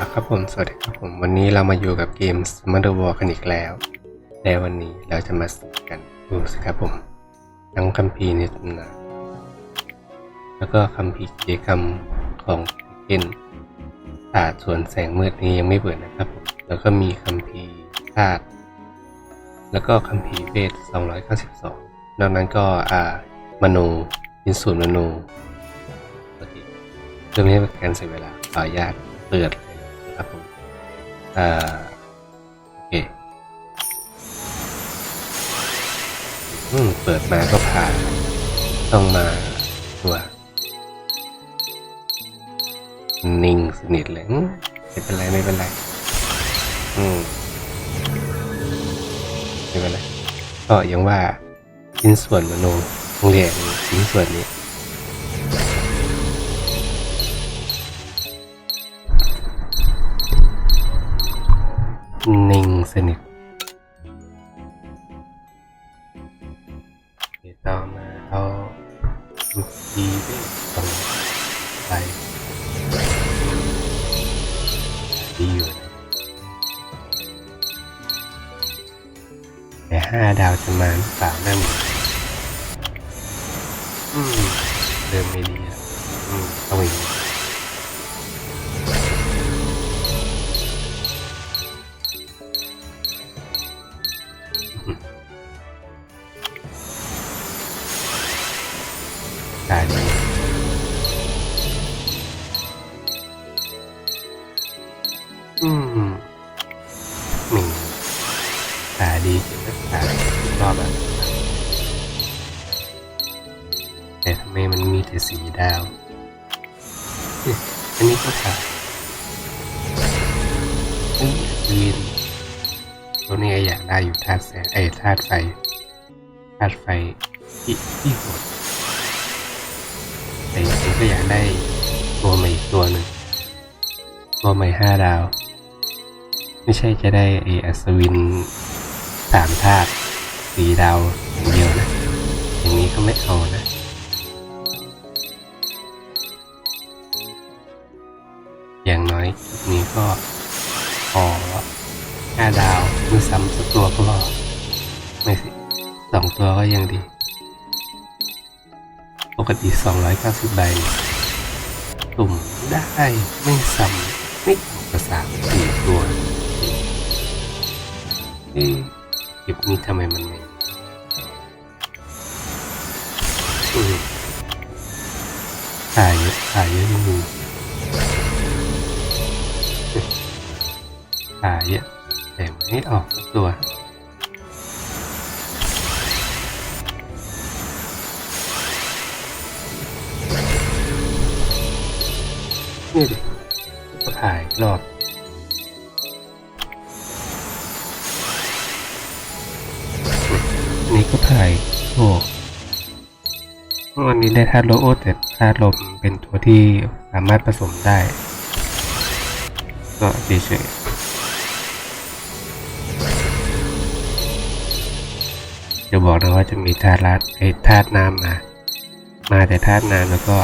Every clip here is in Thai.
ครับผมสวัสดีครับผมวันนี้เรามาอยู่กับเกม Mother War กันอีกแล้วและวันนี้เราจะมาสู้กันดูสิครับผม ทั้งคัมภีร์ในตำนานแล้วก็คัมภีร์กิจกรรมของเกนศาสตร์ส่วนแสงมืดนี้ยังไม่เปิดนะครับผมแล้วก็มีคัมภีร์ธาตุแล้วก็คัมภีร์เวท 292 นอกนั้นก็อ่ามโนอินสูตรมโนโอเคเพื่อไม่ให้เป็นการเสียเวลาขออนุญาตเปิดเลยน ครับผมอ่าโอเคอืมเปิดมาก็ผ่านต้องมาตัวนิ่งสนิทเลยมไม่เป็นไรไม่เป็นไร อืมไม่เป็นไรก็ยังว่าชิ้นส่วนมโนโรงเรียนชิ้นส่วนนี้ นิ่งสนิท นี่ลีนตัวนี้อยากได้อยู่ธาตุแสงไอ้ธาตุไฟธาตุไฟที่ที่โหดแต่จริงๆก็อยากได้ตัวใหม่อีกตัวหนึ่งตัวใหม่ห้าดาว ไม่ใช่จะได้ไออัศวินสามธาตุสีดาวอย่างเดียวนะ อย่างนี้ก็ไม่เอานะอย่างน้อยนี้ก็ ขอห้าดาวมือซ้ำสักตัวก็พอไม่สิสองตัวก็ยังดี ปกติ 290 ใบเนี่ยตุ่มได้ไม่ซ้ำไม่ต่ำกว่าสามสี่ตัวเอ๊ะเก็บนี้ทำไมมันไม่อืมขายเยอะขายเยอะจริ ขายเยอะแต่ไม่ออกสักตัวนี่ดิก็ถ่ายรอบนี่ก็ถ่ายโอ้วันนี้ได้ธาตุโลโอแต่ธาตุลมเป็นตัวที่สามารถผสมได้ ก็เฉยๆ จะบอกนะว่าจะมีธาตุรัดไอ้ธาตุน้ำมา มาแต่ธาตุน้ำแล้วก็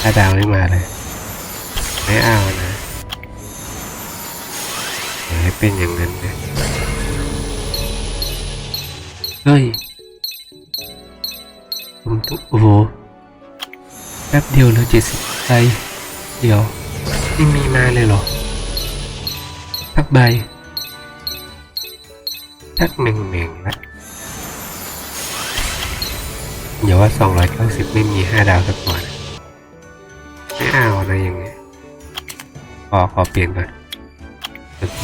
ธาตุดาวไม่มาเลย ไม่เอานะอย่าให้เป็นอย่างนั้นนะเฮ้ยผมต้องโอ้โหแป๊บเดียวเลยเจ็ดสิบใบเดี๋ยวนี่มีมาเลยเหรอสักใบสักหนึ่งหนึ่งละ อย่าว่าสองร้อยเก้าสิบไม่มีห้าดาวสักตัวนะไม่เอานะอย่างเงี้ยขอขอเปลี่ยนก่อน โอเค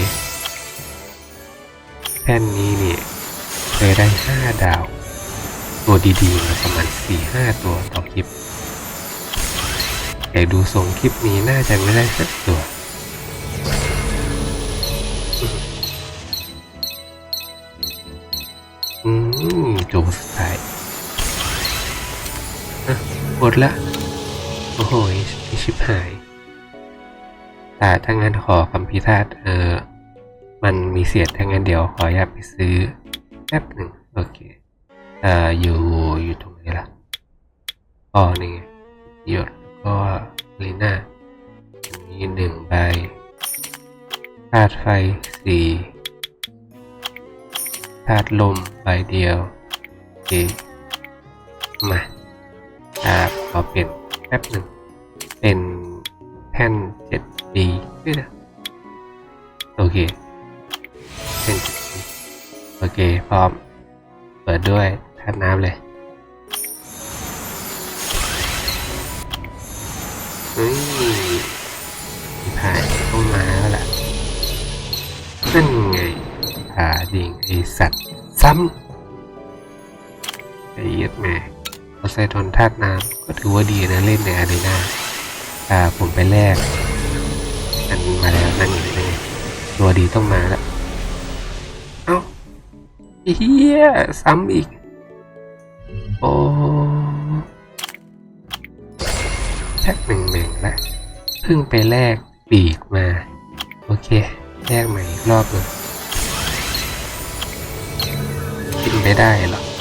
แท่นนี้เนี่ยเคยได้ห้าดาว ตัวดีๆมาประมาณสี่ห้าตัวต่อคลิปแต่ดูทรงคลิปนี้น่าจะไม่ได้สักตัวอืมโจส หมดละ โอ้โหไอชิบหาย แต่ถ้างั้นขอคำพิพาทเออ มันมีเสียดถ้างั้นเดี๋ยวขออยากไปซื้อแป๊บหนึ่งโอเคเอ่ออยู่อยู่ตรงไหนล่ะอ๋อนี่หยดก็ลีน่ามีหนึ่งใบธาตุไฟสี่ธาตุลมใบเดียวโอเคมา อ่าขอเปลี่ยนแป๊บหนึ่ง เป็นแผ่น 7D ด้วยนะโอเคแผ่น 7D โอเค พร้อม เปิดด้วยธาตุน้ำเลยเฮ้ยผ่านต้องมาแล้วล่ะนั่นไงผ่าดิ่งไอสัตว์ ซ้ำไอเย็ดแม่ โพไซดอนธาตุน้ำก็ถือว่าดีนะเล่นในอารีนาอ่าผมไปแลกอันมาแล้วนั่นไงนั่นตัวดีต้องมาแล้วเอ้าเฮียซ้ำอีก โอ้แท็กหนึ่งหนึ่งละเพิ่งไปแลกปีกมา โอเคแลกใหม่อีกรอบหนึ่งกินไม่ได้หรอก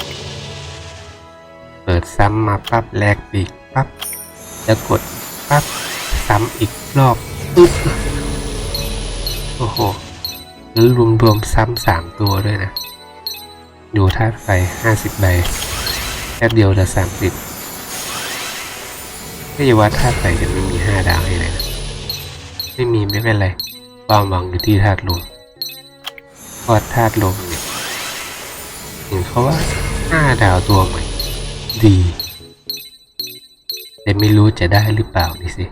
ดซ้ำมาปั๊บแลกปีกปั๊บแล้วกดปั๊บซ้ำอีกรอบปึ๊บโอ้โหแล้วรวมรวมซ้ำสามตัวด้วยนะ ดูธาตุไฟห้าสิบใบแป๊บเดียวเหลือสามสิบไม่ใช่ว่าธาตุไฟจะไม่มีห้าดาวให้เลยนะไม่มีไม่เป็นไร ความหวังอยู่ที่ธาตุลมพราะธาตุลมเนี่ยเห็นเขาว่าห้าดาวตัวใหม่ ดี แต่ไม่รู้จะได้หรือเปล่านี่สิ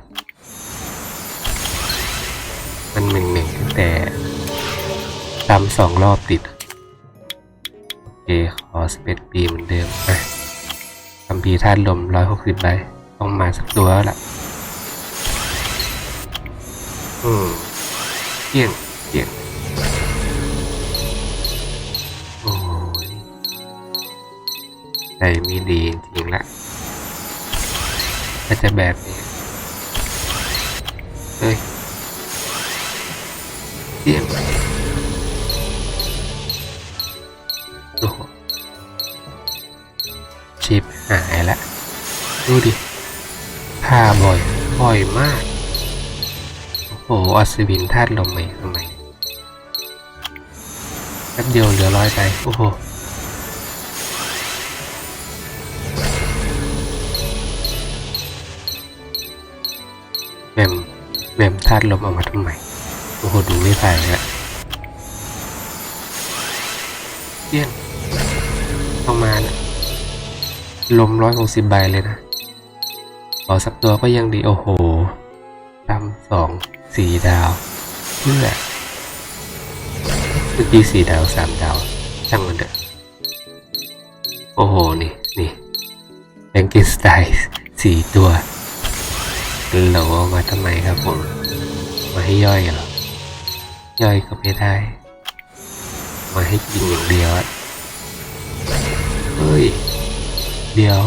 มันเหม่งๆตั้งแต่ซ้ำสองรอบติดโอเคขอสเปดปีเหมือนเดิมอะคำพีร์ธาตุลมร้อยหกสิบใบต้องมาสักตัวแล้วล่ะ อืมเกี่ยงเกี่ยง ใจมีดีจริงละก็จะแบบนี้เฮ้ยเกี่ยงโอ้โหชิปหายละ ดูดิท่าบ่อย บ่อยมาก โอ้โหอัศวินธาตุลมใหม่ทำไมแป๊บเดียวเหลือร้อยไป โอ้โหาตุลมเอามาทำไม โอ้โห ดูไม่ไผ่ละเยี่ยงต้องมานะลมร้อยหกสิบใบเลยนะขอสักตัวก็ยังดี โอ้โหตำสองสี่ดาว เพื่อเมื่อกี้สี่ดาวสามดาว ช่างมันเถอะ โอ้โห นี่นี่แบงกินสไตล์สี่ตัวเราเอามาทำไมครับผม ให้ย่อยเหรอย่อยก็ไม่ได้ มาให้กินอย่างเดียวเฮ้ย เดี๋ยว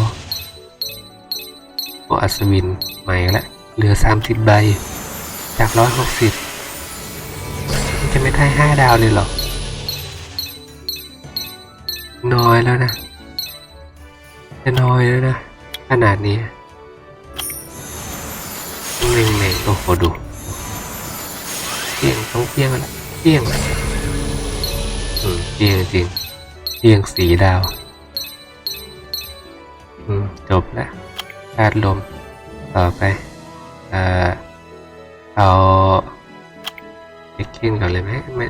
โออัศวินใหม่ละเหลือสามสิบใบ จากร้อยหกสิบจะไม่ได้ห้าดาวเลยหรอ น้อยแล้วนะ จะน้อยแล้วนะ ขนาดนี้เม่งเม่งโอ้โหดู เพียงต้องเพียงละเพียงอืมเพียงจริงเพียงสีดาว อืมจบแล้วธาตุลมต่อไปเอ่อเอาเอ็กเคนก่อนเลยไหมไม่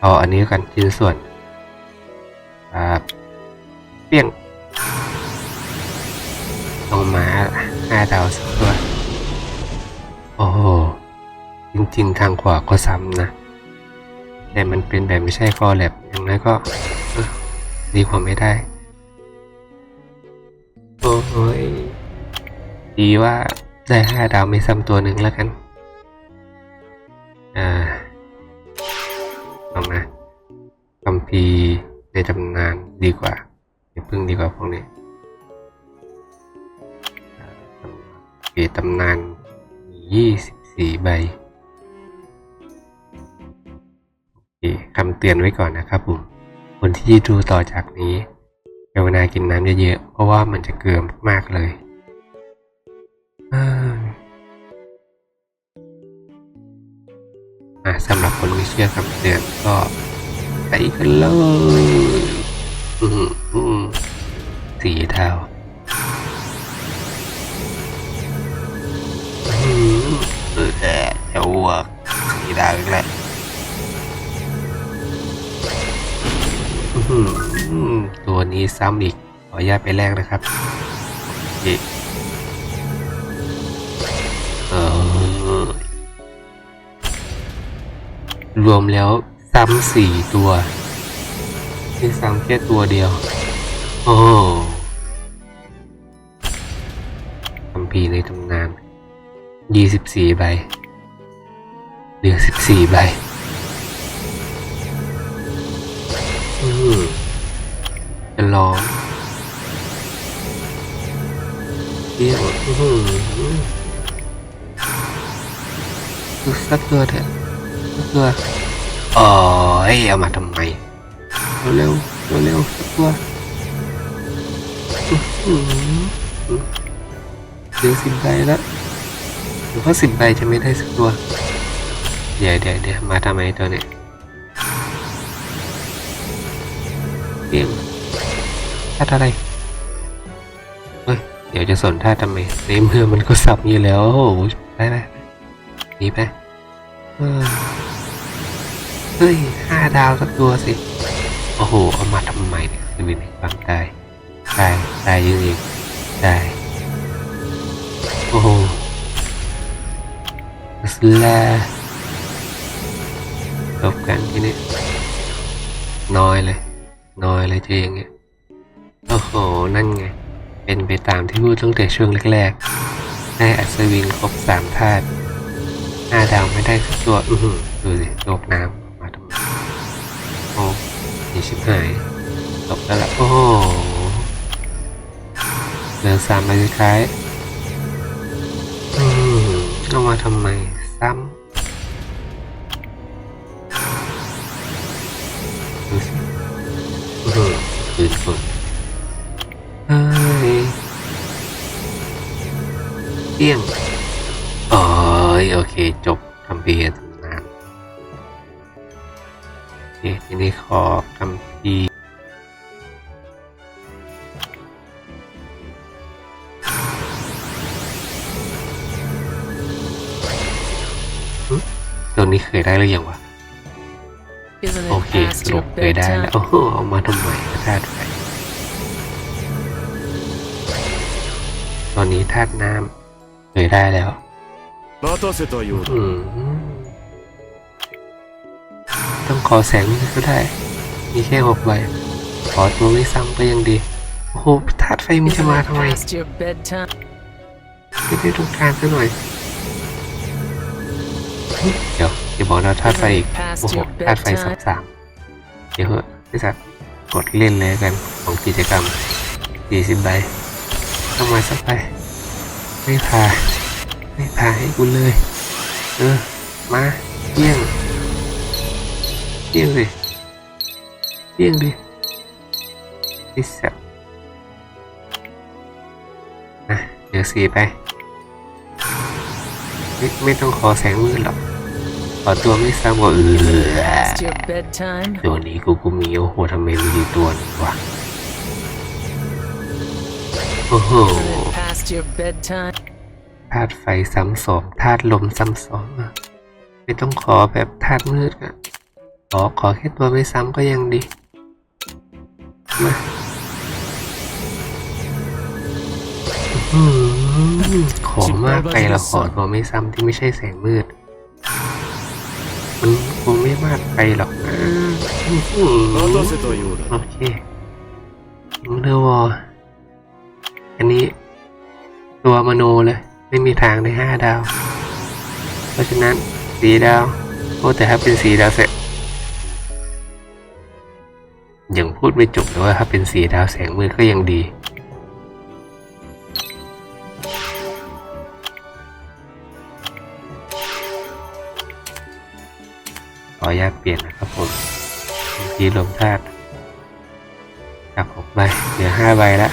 เอาอันนี้กันชิ้นส่วนครับเปี้ยงลงมาห้าดาวสักตัว โอ้โห จริง ๆ ทางขวาก็ซ้ำนะ แต่มันเป็นแบบไม่ใช่คอแลบอย่างนั้นก็ดีกว่าไม่ได้ โอ้ยดีว่าได้ห้าดาวไม่ซ้ำตัวหนึ่งแล้วกัน อ่าเอามาคัมภีในตำนานดีกว่าอย่าพึ่งดีกว่าพวกนี้อ่าคัมภีตำนานยี่สิบสี่ใบ คำเตือนไว้ก่อนนะครับผมคนที่ดูต่อจากนี้กรุณากินน้ำเยอะๆเพราะว่ามันจะเกลือมากๆเลยอ่าสำหรับคนไม่เชื่อคำเตือนก็ไปกันเลยอืมอืมสีเทาเออจะอ้วกสีดาวอีกแล้ว ตัวนี้ซ้ำอีก ขออนุญาตไปแรกนะครับโอเออรวมแล้วซ้ำสี่ตัวนี่ซ้ำแค่ตัวเดียว โอ้คัมภีในตำนานยี่สิบสี่ใบ เหลือสิบสี่ใบ จะลองเดี่ยวอือหือดูสักตัวเถอะสักตัวอ๋อเอ้ยเอามาทำไมเร็วเร็วเร็วสักตัวอื้อหือเหลือสิบใบแล้วหรือว่าสิบใบจะไม่ได้สักตัว เดี๋ยวเดี๋ยวเดี๋ยวมาทำไมตัวเนี้ย เกมท่าตุอะไรเฮ้ยเดี๋ยวจะสนท่าตุทำไม ในเมื่อมันก็สับอยู่แล้วโอ้โหไปไปหนีไปเออเฮ้ยห้าดาวสักตัวสิ โอ้โห เอามาทำไมเนี่ยสวินแห่งความตายตายตายจริงๆตายโอ้โหสลาจบกันที่นี่น้อยเลย น้อยเลยเจออย่างเงี้ยโอ้โห นั่นไง เป็นไปตามที่พูดตั้งแต่ช่วงแรกๆได้อัศวินครบสามธาตุห้าดาวไม่ได้สักตัวอือหือดูสิโลกน้ำมาทำไมโอ้นี่ชิบหายจบแล้วล่ะโอ้โหเหลือสามใบสุดท้ายอืมเอามาทำไม ขอคำพีตัวนี้เคยได้หรือยังวะ โอเคหลบเคยได้แล้ว โอ้โหเอามาทำไมธาตุไฟตอนนี้ธาตุน้ำเคยได้แล้วอืม ต้องขอแสงนี่ก็ได้ มีแค่หกใบ ขอตัวไม่ซ้ำก็ยังดี โอ้โหธาตุไฟมีจะ Isn't มา it ทำไม past your bedtime? ไม่ได้ต้องการซะหน่อยเดี๋ยวอย่าบอกนะธาตุไฟอีก โอ้โหธาตุไฟสับสามเดี๋ยวเหอะพี่สัตว์กดเล่นเลยกันของกิจกรรมสี่สิบใบต้องมาสักใบไม่พา ไม่พาให้กูเลย เออ มาเยี่ยง เยี่ยงสิเยี่ยงดิพี่สัตว์นะเดี๋ยวสีไปไม่ไม่ต้องขอแสงมืดหรอกขอตัวไม่ซ้ำกว่าเอ Past อ your bedtime? ตัวนี้กูกูมีโอ้โหทำไมมีกี่ตัวนี่วะโอ้โห Isn't it past your bedtime? ธาตุไฟซ้ำสองธาตุลมซ้ำสองอะไม่ต้องขอแบบธาตุมืดอะ ขอขอแค่ตัวไม่ซ้ำก็ยังดีมาขอมากไปละขอตัวไม่ซ้ำที่ไม่ใช่แสงมืด มันคงไม่มากไปหรอกนะโอเคเดวออันนี้ ตัวมโนเลย ไม่มีทางได้ห้าดาว เพราะฉะนั้นสีดาว โอ้แต่ถ้าเป็นสีดาวเสร็จ ยังพูดไม่จบเลยว่าถ้าเป็นสีดาวแสงมืดก็ยังดีขออนุญาตเปลี่ยนนะครับผมบางทีลมธาตุจากหกใบเหลือห้าใบแล้ว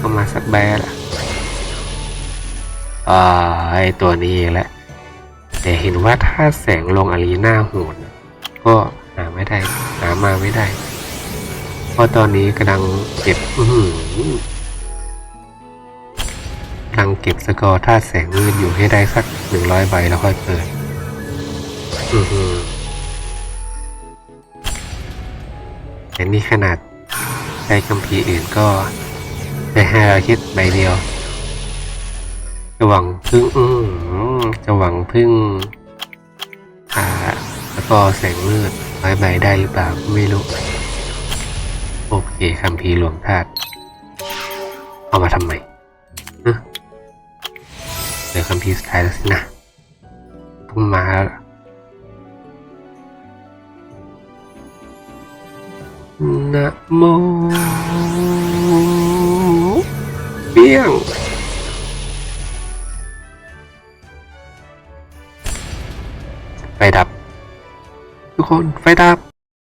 ก็มาสักใบแล้วล่ะอ่าไอตัวนี้เองแหละแต่เห็นว่าถ้าแสงลงอารีนาโหดก็ มาไม่ได้ เพราะตอนนี้กำลังเก็บอืกำลังเก็บสกอร์ท่าตุแสงมืดอยู่ให้ได้สักหนึ่งร้อยใบแล้วค่อยเปิด อือแต่นี่ขนาดใช้คัมภีร์อื่นก็ได้ห้าร้อยคิดใบเดียวจะหวังพึ่งอืมจะหวังพึ่งอ่าแล้วก็แสงมืด ร้อยใบได้หรือเปล่าไม่รู้ โอเคคัมภีหลวงธาตุเอามาทำไมฮะเหลือคัมภีสุดท้ายแล้วสินะต้องมาแล้วนะโมเปี้ยงไฟดับ ทุกคนไฟดับ